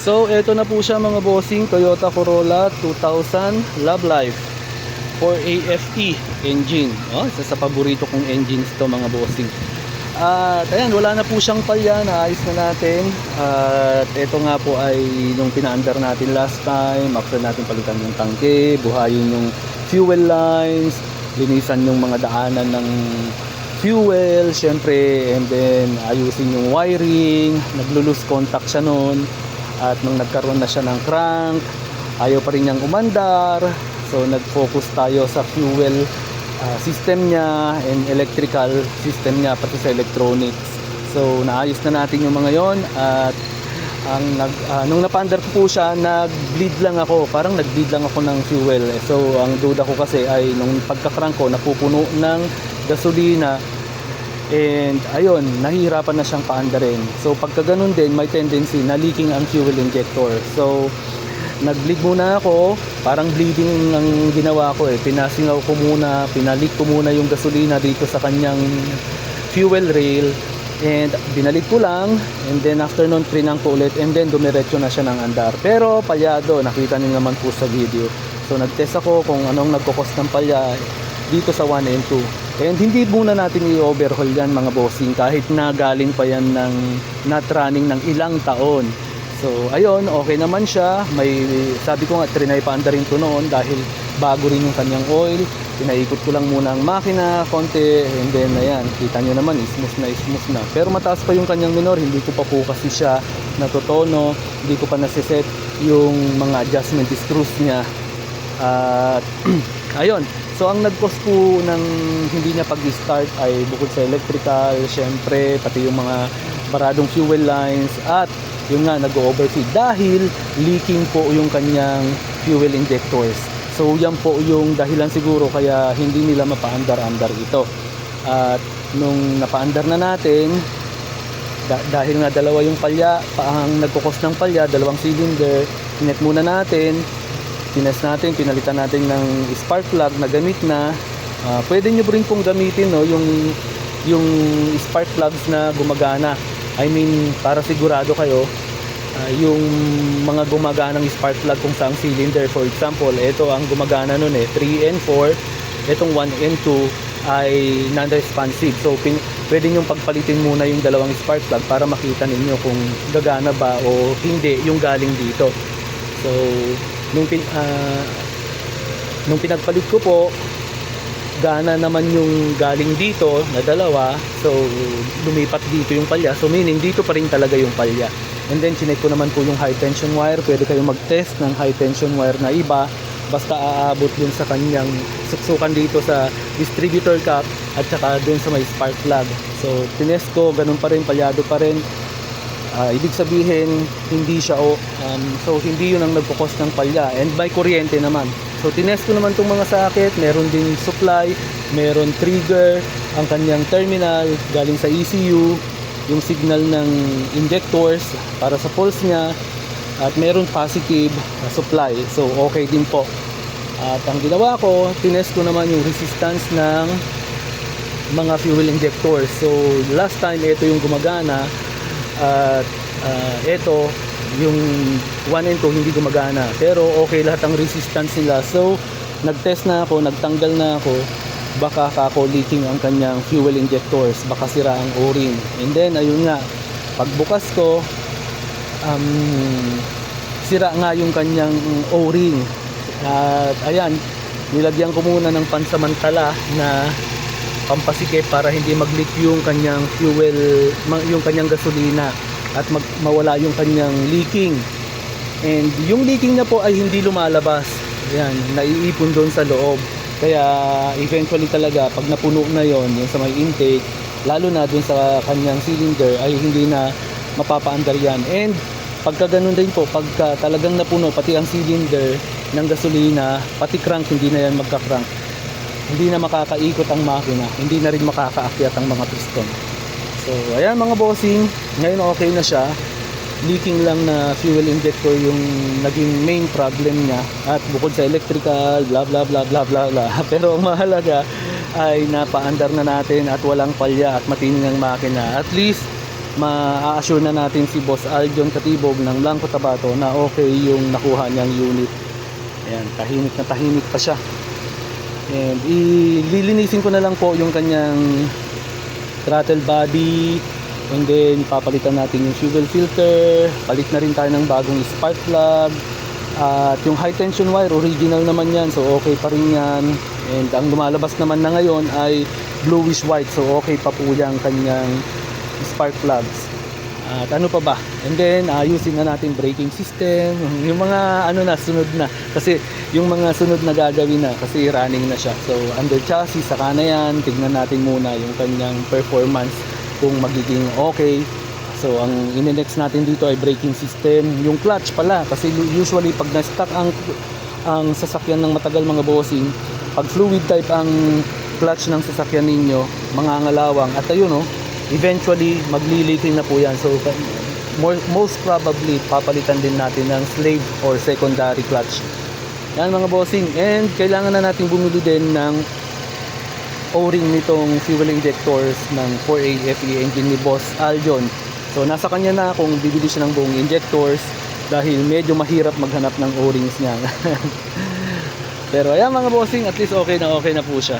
So, eto na po siya mga bossing, Toyota Corolla 2000 Love Life 4AFE engine. Oh, isa sa paborito kong engines to mga bossing. At ayan, wala na po siyang palya, naayos na natin. At ito nga po ay nung pinaandar natin last time, after natin palitan yung tangke, buhayin yung fuel lines, linisan yung mga daanan ng fuel, syempre, and then ayusin yung wiring, naglo-lose contact siya noon. At nung nagkaroon na siya ng crank, ayaw pa rin niyang umandar. So nag-focus tayo sa fuel ah, system niya and electrical system niya pati sa electronics. So naayos na natin yung mga yon at ang nag ah, nung napandar ko po siya, nag-bleed lang ako. Parang nag-bleed lang ako ng fuel. So ang duda ko kasi ay nung pagka-crank ko napupuno ng gasolina And ayun, nahihirapan na siyang paandarin. So pagka ganun din, may tendency na leaking ang fuel injector. So nag-bleed muna ako, parang bleeding ang ginawa ko eh. Pinasingaw ko muna, pinalik ko muna yung gasolina dito sa kanyang fuel rail. And binalik ko lang, and then after nun, trinang ko ulit, and then dumiretso na siya ng andar. Pero palyado, nakita niyo naman po sa video. So nag-test ako kung anong nagkukos ng palya dito sa 1 and 2. And hindi muna natin i-overhaul yan mga bossing kahit na galing pa yan ng not running ng ilang taon. So ayun, okay naman siya. May sabi ko nga trinay pa rin to noon dahil bago rin yung kanyang oil. Pinaikot ko lang muna ang makina konti and then ayan, kita nyo naman smooth na smooth na. Pero mataas pa yung kanyang minor, hindi ko pa po kasi siya natutono, hindi ko pa nasiset yung mga adjustment screws niya. At ayun, so ang nag-cause po ng hindi niya pag-start ay bukod sa electrical, syempre pati yung mga baradong fuel lines at yung nga nag-overfeed dahil leaking po yung kanyang fuel injectors. So yan po yung dahilan siguro kaya hindi nila mapaandar-andar ito. At nung napaandar na natin, da- dahil nga dalawa yung palya, pa ang nagkukos ng palya, dalawang cylinder, pinet muna natin, Tines natin, pinalitan natin ng spark plug na gamit na. Ah, pwede nyo rin pong gamitin no, yung, yung spark plugs na gumagana. I mean, para sigurado kayo, ah, yung mga gumaganang spark plug kung saang cylinder. For example, ito ang gumagana nun eh, 3 and 4. Itong 1 and 2 ay non-responsive. So, pin, pwede nyo pagpalitin muna yung dalawang spark plug para makita ninyo kung gagana ba o hindi yung galing dito. So, nung pin, ah, nung pinagpalit ko po gana naman yung galing dito na dalawa. So lumipat dito yung palya. So meaning dito pa rin talaga yung palya. And then chinek ko naman po yung high tension wire. Pwede kayong mag test ng high tension wire na iba. Basta aabot dun sa kanyang suksukan dito sa distributor cap at saka dun sa may spark plug. So tinest ko ganun pa rin palyado pa rin Ah, ibig sabihin hindi siya o um, so hindi yun ang nagkukos ng palya and may kuryente naman. So tinest ko naman itong mga socket meron din supply meron trigger ang kanyang terminal galing sa ECU yung signal ng injectors para sa pulse niya at meron positive na supply. So okay din po. At ang ginawa ko tinest ko naman yung resistance ng mga fuel injectors. So last time ito yung gumagana at ah, ito yung 1 and 2 hindi gumagana. Pero okay lahat ang resistance nila. So nagtest na ako nagtanggal na ako. Baka kako leaking ang kanyang fuel injectors. Baka sira ang o-ring and then ayun nga pagbukas ko um, sira nga yung kanyang o-ring at ayan nilagyan ko muna ng pansamantala na pampasikip para hindi mag-leak yung kanyang fuel, yung kanyang gasolina at mag, mawala yung kanyang leaking. And yung leaking na po ay hindi lumalabas. Yan, naiipon doon sa loob. Kaya eventually talaga pag napuno na yon yung sa may intake, lalo na doon sa kanyang cylinder ay hindi na mapapaandar yan. And pagka ganun din po, pagka talagang napuno pati ang cylinder ng gasolina, pati crank hindi na yan magka-crank hindi na makakaikot ang makina, hindi na rin makakaakyat ang mga piston. So, ayan mga bossing, ngayon okay na siya. Leaking lang na fuel injector yung naging main problem niya at bukod sa electrical, bla bla bla bla bla bla. Pero ang mahalaga ay napaandar na natin at walang palya at matining ang makina. At least ma-assure na natin si Boss Aljon Katibog ng Blanco Tabato na okay yung nakuha niyang unit. Ayan, tahimik na tahimik pa siya. And ililinisin ko na lang po yung kanyang throttle body. And then papalitan natin yung fuel filter. Palit na rin tayo ng bagong spark plug. At yung high tension wire original naman yan so okay pa rin yan. And ang lumalabas naman na ngayon ay bluish white so okay pa po yung kanyang spark plugs at ano pa ba? And then ayusin na natin braking system. Yung mga ano na sunod na. Kasi yung mga sunod na gagawin na kasi running na siya. So under chassis saka na yan. Tignan natin muna yung kanyang performance kung magiging okay. So ang ine-next natin dito ay braking system. Yung clutch pala kasi usually pag na-stuck ang ang sasakyan ng matagal mga bossing pag fluid type ang clutch ng sasakyan ninyo mangangalawang at ayun oh eventually maglilitin na po yan. So more, most probably papalitan din natin ng slave or secondary clutch. Yan mga bossing. And kailangan na natin bumili din ng o-ring nitong fuel injectors ng 4AFE engine ni Boss Aljon. So nasa kanya na kung bibili siya ng buong injectors dahil medyo mahirap maghanap ng o-rings niya. Pero ayan mga bossing at least okay na okay na po siya